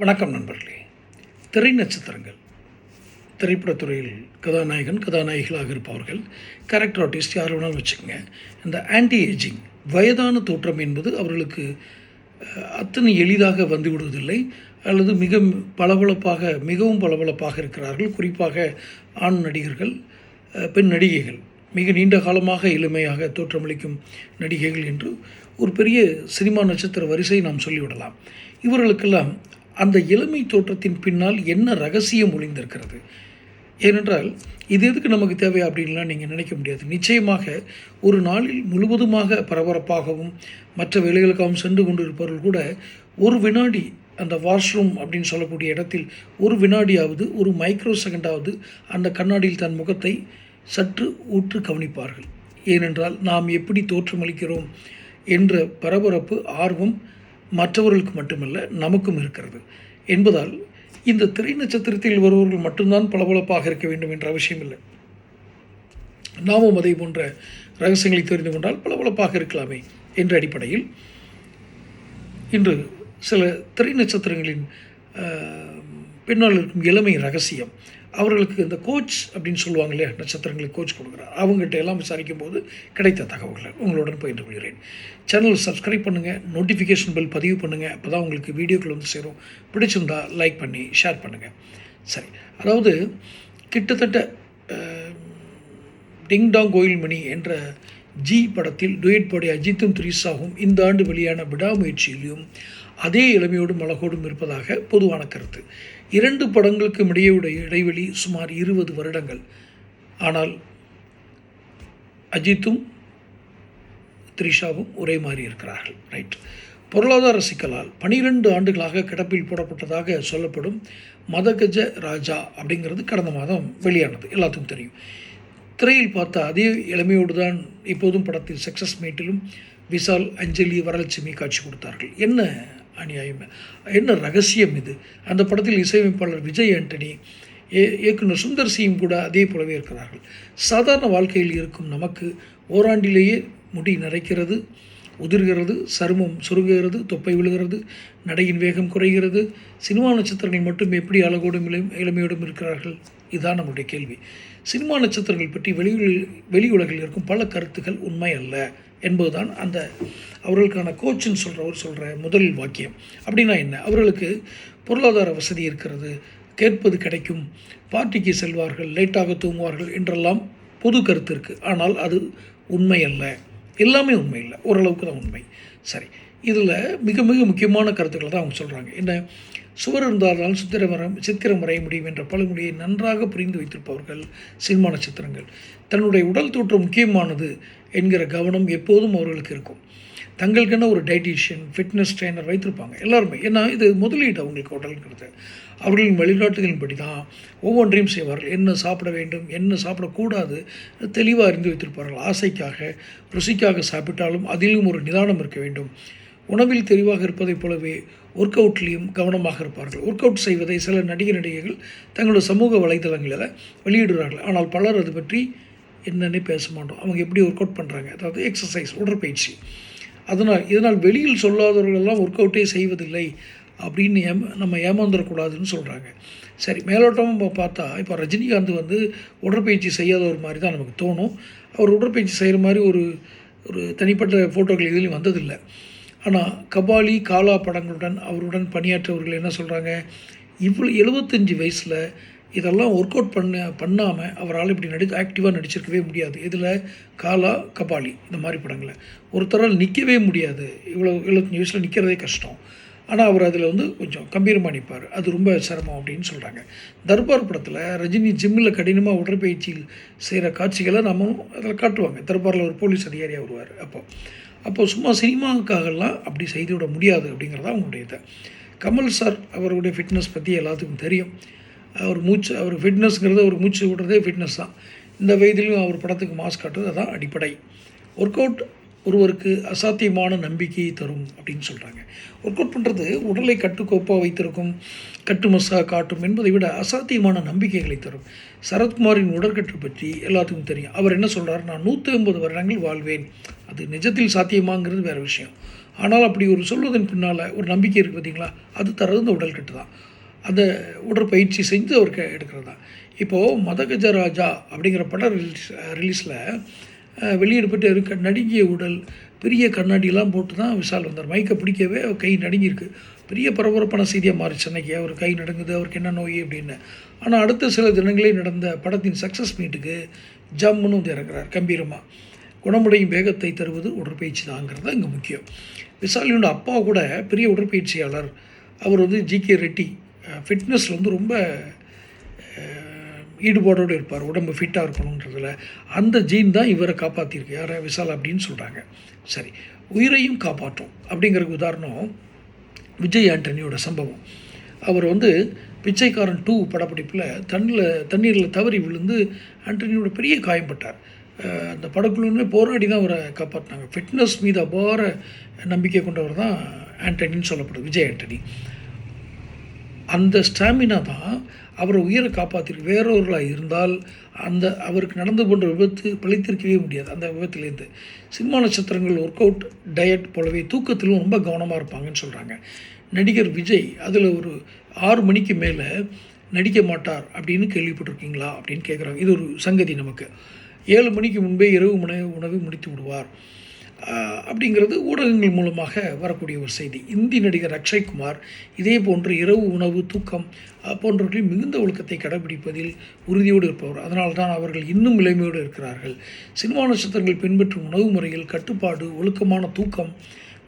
வணக்கம் நண்பர்களே. திரை நட்சத்திரங்கள். திரைப்படத்துறையில் கதாநாயகன் கதாநாயகிகளாக இருப்பவர்கள் கேரக்டர் ஆர்டிஸ்ட் யார் வேணாலும் வச்சுக்கோங்க. இந்த ஆன்டி ஏஜிங் வயதான தோற்றம் என்பது அவர்களுக்கு அத்தனை எளிதாக வந்து விடுவதில்லை. அல்லது மிக பளபளப்பாக மிகவும் பளபளப்பாக இருக்கிறார்கள். குறிப்பாக ஆண் நடிகர்கள் பெண் நடிகைகள். மிக நீண்ட காலமாக இளமையாக தோற்றமளிக்கும் நடிகைகள் என்று ஒரு பெரிய சினிமா நட்சத்திர வரிசை நாம் சொல்லிவிடலாம். இவர்களுக்கெல்லாம் அந்த இளமை தோற்றத்தின் பின்னால் என்ன ரகசியம் ஒளிந்திருக்கிறது? ஏனென்றால் இது எதுக்கு நமக்கு தேவை அப்படின்லாம் நீங்கள் நினைக்க முடியாது. நிச்சயமாக ஒரு நாளில் முழுவதுமாக பரபரப்பாகவும் மற்ற வேலைகளுக்காகவும் சென்று கொண்டிருப்பவர்கள் கூட ஒரு வினாடி அந்த வாஷ்ரூம் அப்படின்னு சொல்லக்கூடிய இடத்தில் ஒரு வினாடியாவது ஒரு மைக்ரோ செகண்டாவது அந்த கண்ணாடியில் தன் முகத்தை சற்று ஊற்று கவனிப்பார்கள். ஏனென்றால் நாம் எப்படி தோற்றமளிக்கிறோம் என்ற பரபரப்பு ஆர்வம் மற்றவர்களுக்கு மட்டுமல்ல நமக்கும் இருக்கிறது. என்பதால் இந்த திரை நட்சத்திரத்தில் வருபவர்கள் மட்டும்தான் பளபளப்பாக இருக்க வேண்டும் என்ற அவசியம் இல்லை. நாமும் அதே போன்ற ரகசியங்களை தெரிந்து கொண்டால் பளபளப்பாக இருக்கலாமே என்ற அடிப்படையில் இன்று சில திரை நட்சத்திரங்களின் பின்னால் இருக்கும் இளமை ரகசியம். அவர்களுக்கு இந்த கோச் அப்படின்னு சொல்லுவாங்க இல்லையா? நட்சத்திரங்களுக்கு கோச் கொடுக்குறார். அவங்ககிட்ட எல்லாம் விசாரிக்கும் போது கிடைத்த தகவல்கள் உங்களுடன் பகிர்ந்து கொள்கிறேன். சேனல் சப்ஸ்கிரைப் பண்ணுங்கள் நோட்டிஃபிகேஷன் பெல் பதிவு பண்ணுங்கள் அப்போ தான் உங்களுக்கு வீடியோக்கள் வந்து சேரும். பிடிச்சிருந்தா லைக் பண்ணி ஷேர் பண்ணுங்கள் சரி அதாவது கிட்டத்தட்ட டிங் டாங் கோயில் மணி என்ற ஜி படத்தில் டுயட் பாடி அஜித்தும் திரிசாவும் இந்த ஆண்டு வெளியான விடாமுயற்சியிலும் அதே இளமையோடும் அழகோடும் இருப்பதாக பொதுவான கருத்து. இரண்டு படங்களுக்கும் இடையே உடைய இடைவெளி சுமார் இருபது வருடங்கள். ஆனால் அஜித்தும் த்ரிஷாவும் ஒரே மாதிரி இருக்கிறார்கள். ரைட் பொருளாதார சிக்கலால் பனிரெண்டு ஆண்டுகளாக கிடப்பில் போடப்பட்டதாக சொல்லப்படும் மதகஜ ராஜா அப்படிங்கிறது கடந்த மாதம் வெளியானது. எல்லாத்துக்கும் தெரியும். திரையில் பார்த்த அதே இளமையோடு தான் இப்போதும் படத்தில் சக்ஸஸ் மீட்டிலும் விசால் அஞ்சலி வரலட்சுமி காட்சி கொடுத்தார்கள். என்ன அநியாயம். என்ன ரகசியம் இது? அந்த படத்தில் இசையமைப்பாளர் விஜய் ஆண்டனி ஏ இயக்குனர் சுந்தர் சியும் கூட அதே போலவே இருக்கிறார்கள். சாதாரண வாழ்க்கையில் இருக்கும் நமக்கு ஓராண்டிலேயே முடி நரைக்கிறது உதிர்கிறது சருமம் சுருங்குகிறது தொப்பை விழுகிறது நடையின் வேகம் குறைகிறது. சினிமா நட்சத்திரங்கள் மட்டும் எப்படி அழகோடும் இளம் இளமையோடும் இருக்கிறார்கள்? இதுதான் நம்முடைய கேள்வி. சினிமா நட்சத்திரங்கள் பற்றி வெளியுலகில் வெளியுலகில் இருக்கும் பல கருத்துக்கள் உண்மை அல்ல. என்பதுதான் அந்த அவர்களுக்கான கோச்சுன்னு சொல்கிறவர் சொல்கிற முதல் வாக்கியம். அப்படின்னா என்ன? அவர்களுக்கு பொருளாதார வசதி இருக்கிறது. கேட்பது கிடைக்கும். பார்ட்டிக்கு செல்வார்கள் லேட்டாக தூங்குவார்கள் என்றெல்லாம் பொது கருத்து இருக்குது ஆனால் அது உண்மை அல்ல. எல்லாமே உண்மை இல்லை. ஓரளவுக்கு தான் உண்மை. சரி. இதில் மிக மிக முக்கியமான கருத்துக்களை தான் அவங்க சொல்கிறாங்க. என்ன சுவர் இருந்தால்தான் சித்திரம் வர சித்திரம் வரைய முடியும் என்ற பழமொழியை நன்றாக புரிந்து வைத்திருப்பவர்கள் சினிமான சித்திரங்கள் தன்னுடைய உடல் தோற்றம் முக்கியமானது என்கிற கவனம் எப்போதும் அவர்களுக்கு இருக்கும். தங்களுக்கென ஒரு டைட்டிஷியன் ஃபிட்னஸ் ட்ரெயினர் வைத்திருப்பாங்க எல்லாருமே. ஏன்னா இது முதலீடு அவங்களுக்கு உடலுங்கிறது. அவர்களின் வழிகாட்டுதலின்படி தான் ஒவ்வொன்றையும் செய்வார்கள். என்ன சாப்பிட வேண்டும் என்ன சாப்பிடக்கூடாது தெளிவாக அறிந்து வைத்திருப்பார்கள். ஆசைக்காக ருசிக்காக சாப்பிட்டாலும் அதிலும் ஒரு நிதானம் இருக்க வேண்டும். உணவில் தெளிவாக இருப்பதைப் போலவே ஒர்க் அவுட்லேயும் கவனமாக இருப்பார்கள். ஒர்க் அவுட் செய்வதை சில நடிகர் நடிகைகள் தங்களோட சமூக வலைதளங்களில் வெளியிடுகிறார்கள் ஆனால் பலர் அது பற்றி என்னென்னு பேச மாட்டோம். அவங்க எப்படி ஒர்க் அவுட் பண்ணுறாங்க அதாவது எக்ஸசைஸ் உடற்பயிற்சி. அதனால் இதனால் வெளியில் சொல்லாதவர்களெல்லாம் ஒர்க் அவுட்டே செய்வதில்லை அப்படின்னு ஏம நம்ம ஏமாந்துடக்கூடாதுன்னு சொல்கிறாங்க சரி மேலோட்டமாக பார்த்தா இப்போ ரஜினிகாந்த் வந்து உடற்பயிற்சி செய்யாத ஒரு மாதிரி தான் நமக்கு தோணும். அவர் உடற்பயிற்சி செய்கிற மாதிரி ஒரு ஒரு தனிப்பட்ட ஃபோட்டோக்கள் இதுலேயும் வந்ததில்லை. ஆனால் கபாலி காலா படங்களுடன் அவருடன் பணியாற்றவர்கள் என்ன சொல்கிறாங்க இவ்வளோ எழுபத்தஞ்சி வயசில் இதெல்லாம் ஒர்க் அவுட் பண்ண பண்ணாமல் அவரால் இப்படி நடி ஆக்டிவாக நடிச்சிருக்கவே முடியாது. இதில் காலா கபாலி இந்த மாதிரி படங்களை. ஒருத்தரால் நிற்கவே முடியாது. இவ்வளோ எழுபத்தஞ்சி வயசில் நிற்கிறதே கஷ்டம். ஆனால் அவர் அதில் வந்து கொஞ்சம் கம்பீரமாக நிற்பார் அது ரொம்ப சிரமம் அப்படின்னு சொல்கிறாங்க தர்பார் படத்தில் ரஜினி ஜிம்மில் கடினமாக உடற்பயிற்சியில் செய்கிற காட்சிகளை நம்ம அதில் காட்டுவாங்க. தர்பாரில் ஒரு போலீஸ் அதிகாரியாக வருவார் அப்போ. அப்போ சும்மா சினிமாவுக்காகலாம் அப்படி செய்து விட முடியாது அப்படிங்கிறதா அவங்களுடைய இது. கமல் சார் அவருடைய ஃபிட்னஸ் பற்றி எல்லாத்துக்கும் தெரியும். அவர் மூச்சு அவர் ஃபிட்னஸ்ங்கிறது அவர் மூச்சு விடுறதே ஃபிட்னஸ் தான். இந்த வயதிலும் அவர் படத்துக்கு மாஸ்க் காட்டுறது அதுதான் அடிப்படை. ஒர்க் அவுட் ஒருவருக்கு அசாத்தியமான நம்பிக்கையை தரும் அப்படின்னு சொல்கிறாங்க ஒர்க் அவுட் பண்ணுறது உடலை கட்டுக்கோப்பாக வைத்திருக்கும் கட்டுமசாக காட்டும் என்பதை விட அசாத்தியமான நம்பிக்கைகளை தரும். சரத்குமாரின் உடற்கட்டு பற்றி எல்லாத்துக்கும் தெரியும். அவர் என்ன சொல்கிறார் நான் நூற்றி ஐம்பது வருடங்கள் வாழ்வேன். அது நிஜத்தில் சாத்தியமாங்கிறது வேறு விஷயம். ஆனால் அப்படி ஒரு சொல்வதன் பின்னால் ஒரு நம்பிக்கை இருக்குது பார்த்தீங்களா அது தரது உடல் கட்டு தான். அந்த உடற்பயிற்சி செஞ்சு அவருக்கு எடுக்கிறது. தான் இப்போது மதகஜ ராஜா அப்படிங்கிற படம் ரிலீஸ் ரிலீஸில் வெளியிடப்பட்டு இருக்க நடுங்கிய உடல் பெரிய கண்ணாடியெல்லாம் போட்டு தான் விஷால் வந்தார். மைக்கை பிடிக்கவே கை நடுங்கியிருக்கு. பெரிய பரபரப்பான செய்தியாக மாறிச்சு அன்னைக்கு. அவர் கை நடுங்குது அவருக்கு என்ன நோய் அப்படின்னு. ஆனால் அடுத்த சில தினங்களே நடந்த படத்தின் சக்ஸஸ் மீட்டுக்கு ஜம்முன்னு வந்து இறங்குறார் கம்பீரமாக குணமுடையும் வேகத்தை தருவது உடற்பயிற்சி தாங்கிறது தான் இங்கே முக்கியம். விசாலியோட அப்பா கூட பெரிய உடற்பயிற்சியாளர். அவர் வந்து ஜி கே ரெட்டி ஃபிட்னஸில் வந்து ரொம்ப ஈடுபாடோடு இருப்பார் உடம்பு ஃபிட்டாக இருக்கணுன்றதுல. அந்த ஜீன் தான் இவரை காப்பாற்றிருக்கு யாரை? விசால் அப்படின்னு சொல்கிறாங்க சரி உயிரையும் காப்பாற்றும் அப்படிங்கிறதுக்கு உதாரணம் விஜய் ஆண்டனியோட சம்பவம். அவர் வந்து பிச்சைக்காரன் டூ படப்பிடிப்பில் தண்ணில் தண்ணீரில் தவறி விழுந்து ஆண்டனியோட பெரிய காயம்பட்டார் அந்த படக்குழுன்னு போராடி தான் அவரை காப்பாற்றினாங்க ஃபிட்னஸ் மீது அபார நம்பிக்கை கொண்டவர் தான் ஆண்டனின்னு சொல்லப்படுது விஜய் ஆண்டனி. அந்த ஸ்டாமினா தான் அவரை உயிரை காப்பாற்றிருக்கு வேறொருளாக இருந்தால் அந்த அவருக்கு நடந்து போன்ற விபத்து பழித்திருக்கவே முடியாது அந்த விபத்துலேருந்து. சிம்ம நட்சத்திரங்கள் ஒர்க் அவுட் டயட் போலவே தூக்கத்திலும் ரொம்ப கவனமாக இருப்பாங்கன்னு சொல்கிறாங்க நடிகர் விஜய் அதில் ஒரு ஆறு மணிக்கு மேலே நடிக்க மாட்டார் அப்படின்னு கேள்விப்பட்டிருக்கீங்களா அப்படின்னு கேட்குறாங்க இது ஒரு சங்கதி நமக்கு. ஏழு மணிக்கு முன்பே இரவு உணவு உணவு முடித்து விடுவார். அப்படிங்கிறது ஊடகங்கள் மூலமாக வரக்கூடிய ஒரு செய்தி. இந்தி நடிகர் அக்ஷய்குமார் இதே போன்று இரவு உணவு தூக்கம் போன்றவற்றில் மிகுந்த ஒழுக்கத்தை கடைபிடிப்பதில் உறுதியோடு இருப்பவர். அதனால் தான் அவர்கள் இன்னும் இளமையோடு இருக்கிறார்கள். சினிமா நட்சத்திரங்கள் பின்பற்றும் உணவு முறையில் கட்டுப்பாடு ஒழுக்கமான தூக்கம்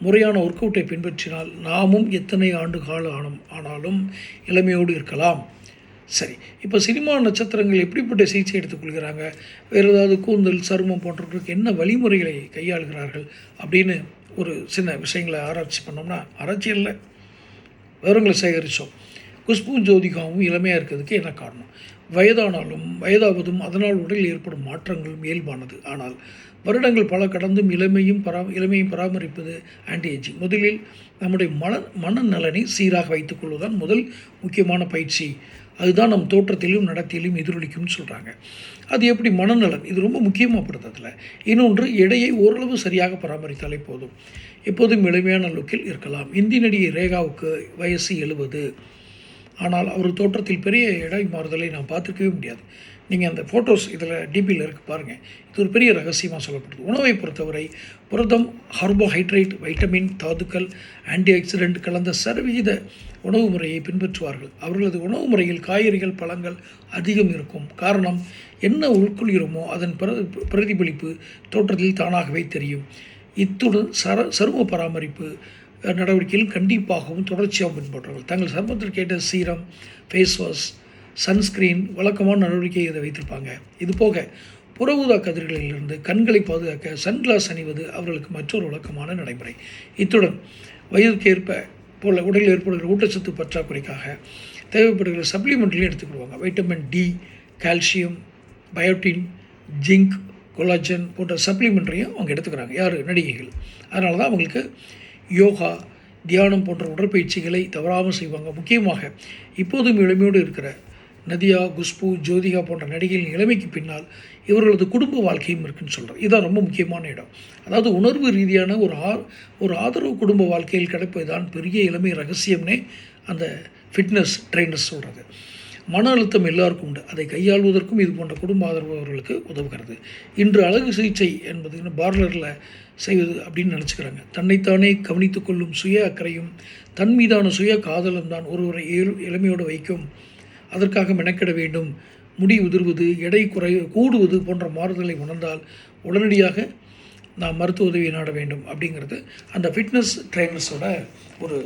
முறையான ஒர்க் அவுட்டை பின்பற்றினால் நாமும் எத்தனை ஆண்டு கால ஆனாலும் இளமையோடு இருக்கலாம். சரி இப்போ சினிமா நட்சத்திரங்கள் எப்படிப்பட்ட சிகிச்சை எடுத்துக்கொள்கிறாங்க? வேறு ஏதாவது கூந்தல் சருமம் போன்றவர்களுக்கு என்ன வழிமுறைகளை கையாளுகிறார்கள்? அப்படின்னு ஒரு சின்ன விஷயங்களை ஆராய்ச்சி பண்ணோம்னா ஆராய்ச்சி இல்லை விவரங்களை சேகரித்தோம் குஷ்பு ஜோதிகாவும் இளமையாக இருக்கிறதுக்கு என்ன காரணம்? வயதானாலும் வயதாவதும் அதனால் உடலில் ஏற்படும் மாற்றங்களும் இயல்பானது. ஆனால் வருடங்கள் பல கடந்தும் இளமையும் பரா இளமையும் பராமரிப்பது ஆன்டி ஏஜிங் முதலில் நம்முடைய மன மனநலனை சீராக வைத்துக்கொள்வதுதான் முதல் முக்கியமான பயிற்சி. அதுதான் நம் தோற்றத்திலும் நடத்தியிலும் எதிரொலிக்கும்னு சொல்கிறாங்க அது எப்படி மனநலன்? இது ரொம்ப முக்கியமாகப்படுது அதில். இன்னொன்று எடையை ஓரளவு சரியாக பராமரித்தாலே போதும். எப்போதும் எளிமையான லுக்கில் இருக்கலாம். இந்தி நடிகை ரேகாவுக்கு வயசு எழுபது ஆனால் அவர் தோற்றத்தில் பெரிய எடை மாறுதலை நான் பார்த்துருக்கவே முடியாது. நீங்கள் அந்த ஃபோட்டோஸ் இதில் டிபியில் இருக்குது பாருங்கள் இது ஒரு பெரிய ரகசியமாக சொல்லப்படுது உணவை பொறுத்தவரை புரதம் கார்போஹைட்ரேட் வைட்டமின் தாதுக்கள் ஆன்டி ஆக்சிடென்ட் கலந்த சர்வீத உணவு முறையை பின்பற்றுவார்கள். அவர்களது உணவு முறையில் காய்கறிகள் பழங்கள் அதிகம் இருக்கும். காரணம் என்ன உட்கொள்கிறோமோ அதன் பிர பிரதிபலிப்பு தோற்றத்தில் தானாகவே தெரியும். இத்துடன் சர சரும பராமரிப்பு நடவடிக்கையில் கண்டிப்பாகவும் தொடர்ச்சியாகவும் பின்பற்றுவார்கள் தங்கள் சருமத்திற்கு ஏற்ற சீரம் ஃபேஸ் வாஷ் சன்ஸ்கிரீன் வழக்கமான நடவடிக்கை இதை வைத்திருப்பாங்க. இது போக புற ஊதா கதிர்களிலிருந்து கண்களை பாதுகாக்க சன்கிளாஸ் அணிவது அவர்களுக்கு மற்றொரு வழக்கமான நடைமுறை. இத்துடன் வயதுக்கேற்ப போல உடலில் ஏற்படுகிற ஊட்டச்சத்து பற்றாக்குறைக்காக தேவைப்படுகிற சப்ளிமெண்ட்லையும் எடுத்துக்கிடுவாங்க vitamin D calcium biotin zinc collagen போன்ற சப்ளிமெண்ட்டையும் அவங்க எடுத்துக்கிறாங்க. யார்? நடிகைகள். அதனால தான் அவங்களுக்கு யோகா தியானம் போன்ற உடற்பயிற்சிகளை தவறாமல் செய்வாங்க. முக்கியமாக இப்போதும் எளிமையோடு இருக்கிற நதியா குஷ்பு ஜோதிகா போன்ற நடிகைகளின் இளமைக்கு பின்னால் இவர்களது குடும்ப வாழ்க்கையும் இருக்குன்னு சொல்கிறேன் இதுதான் ரொம்ப முக்கியமான இடம். அதாவது உணர்வு ரீதியான ஒரு ஆ ஒரு ஆதரவு குடும்ப வாழ்க்கையில் கிடைப்பதுதான் பெரிய இளமை ரகசியம்னே அந்த ஃபிட்னஸ் ட்ரைனர்ஸ் சொல்கிறது மன அழுத்தம் எல்லாருக்கும் உண்டு. அதை கையாள்வதற்கும் இது போன்ற குடும்ப ஆதரவு அவர்களுக்கு உதவுகிறது. இன்று அழகு சிகிச்சை என்பது பார்லரில் செய்வது அப்படின்னு நினச்சிக்கிறாங்க. தன்னைத்தானே கவனித்துக்கொள்ளும் சுய அக்கறையும் தன் மீதான சுய காதலும் தான் ஒருவரை இளமையோடு வைக்கும் அதற்காக மெனக்கிட வேண்டும். முடி உதிர்வது எடை குறை கூடுவது போன்ற மாறுதலை உணர்ந்தால் உடனடியாக நாம் மருத்துவ உதவியை நாட வேண்டும் அப்படிங்கிறது அந்த ஃபிட்னஸ் ட்ரைனர்ஸோட ஒரு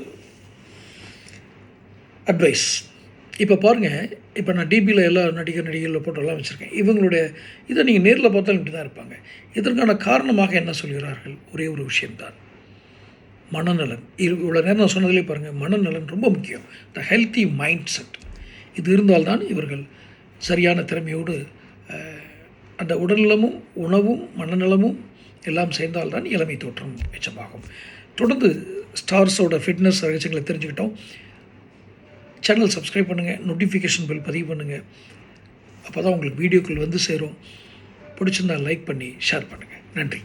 அட்வைஸ் இப்போ பாருங்கள் இப்போ நான் டிபியில் எல்லா நடிகர் நடிகர்கள் போட்டோலாம் வச்சுருக்கேன். இவங்களுடைய இதை நீங்கள் நேரில் பார்த்தாலும் இப்படி தான் இருப்பாங்க. இதற்கான காரணமாக என்ன சொல்கிறார்கள்? ஒரே ஒரு விஷயம்தான். மனநலன். இவ்வளோ நேரம் நான் சொன்னதிலே பாருங்கள் மனநலன் ரொம்ப முக்கியம். த ஹெல்த்தி மைண்ட் செட் இது இருந்தால்தான் இவர்கள் சரியான திறமையோடு அந்த உடல்நலமும் உணவும் மனநலமும் எல்லாம் சேர்ந்தால்தான் இளமை தோற்றம் மிச்சமாகும். தொடர்ந்து ஸ்டார்ஸோட ஃபிட்னஸ் ரகசியங்களை தெரிஞ்சுக்கிட்டோம். சேனல் சப்ஸ்கிரைப் பண்ணுங்கள் நோட்டிஃபிகேஷன் பில் பதிவு பண்ணுங்கள் அப்போ தான் உங்களுக்கு வீடியோக்கள் வந்து சேரும். பிடிச்சிருந்தால் லைக் பண்ணி ஷேர் பண்ணுங்கள் நன்றி.